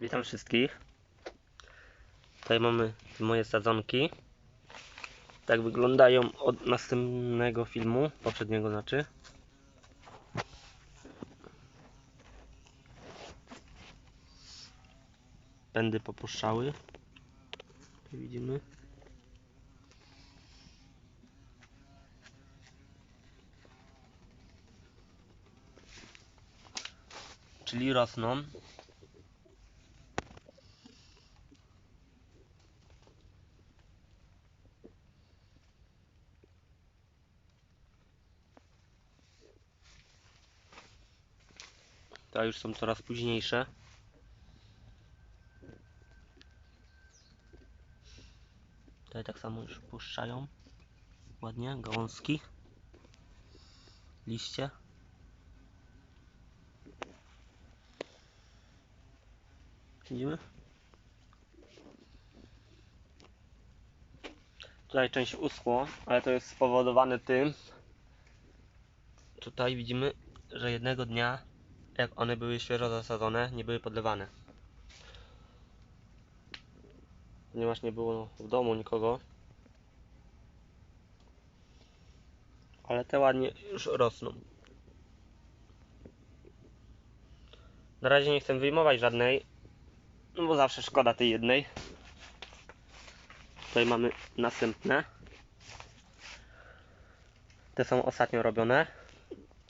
Witam wszystkich. Tutaj mamy moje sadzonki. Tak wyglądają od następnego filmu, poprzedniego znaczy. Pędy popuszczały. Widzimy. Czyli rosną. Już są coraz późniejsze. Tutaj tak samo już puszczają. Ładnie, gałązki. Liście. Widzimy? Tutaj część uschło, ale to jest spowodowane tym. Tutaj widzimy, że jednego dnia, jak one były świeżo zasadzone, nie były podlewane. Ponieważ nie było w domu nikogo. Ale te ładnie już rosną. Na razie nie chcę wyjmować żadnej, no bo zawsze szkoda tej jednej. Tutaj mamy następne. Te są ostatnio robione.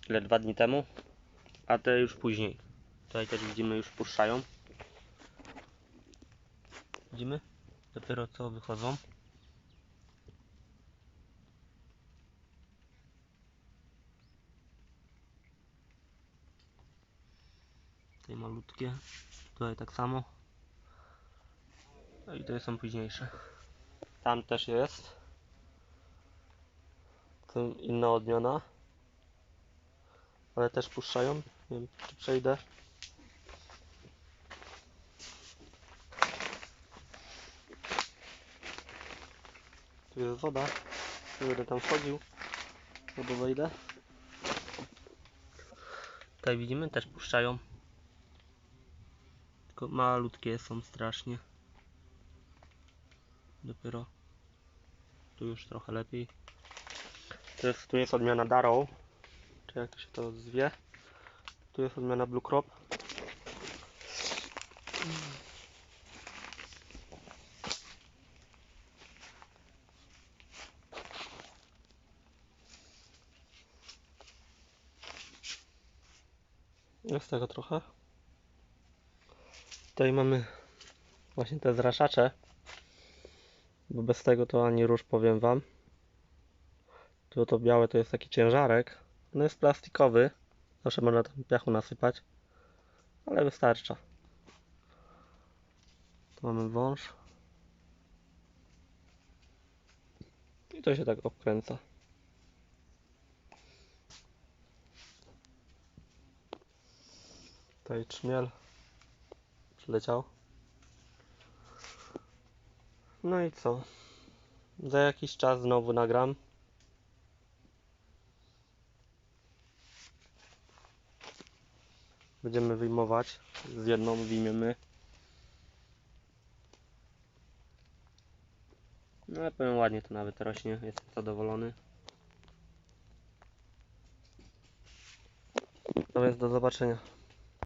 Ile dwa dni temu. A te już później. Tutaj też widzimy już puszczają. Widzimy? Dopiero co wychodzą. Tutaj malutkie. Tutaj tak samo. No i to są późniejsze. Tam też jest. To inna odmiana. Ale też puszczają. Nie wiem czy przejdę. Tu jest woda. Nie będę tam wchodził. Albo wejdę. Tutaj widzimy, też puszczają. Tylko malutkie są strasznie. Dopiero tu już trochę lepiej. To jest, tu jest odmiana Darrow. Czy jak się to zwie. Tu jest odmiana Blue Crop. Jest tego trochę. Tutaj mamy właśnie te zraszacze. Bo bez tego to ani róż powiem wam. Tu to białe to jest taki ciężarek. No jest plastikowy. Zawsze można tam piachu nasypać. Ale wystarcza. Tu mamy wąż. I to się tak obkręca. Tutaj trzmiel przyleciał. No i co? Za jakiś czas znowu nagram. Będziemy wyjmować. Z jedną wyjmiemy. No ale powiem ładnie to nawet rośnie. Jestem zadowolony. Więc do zobaczenia.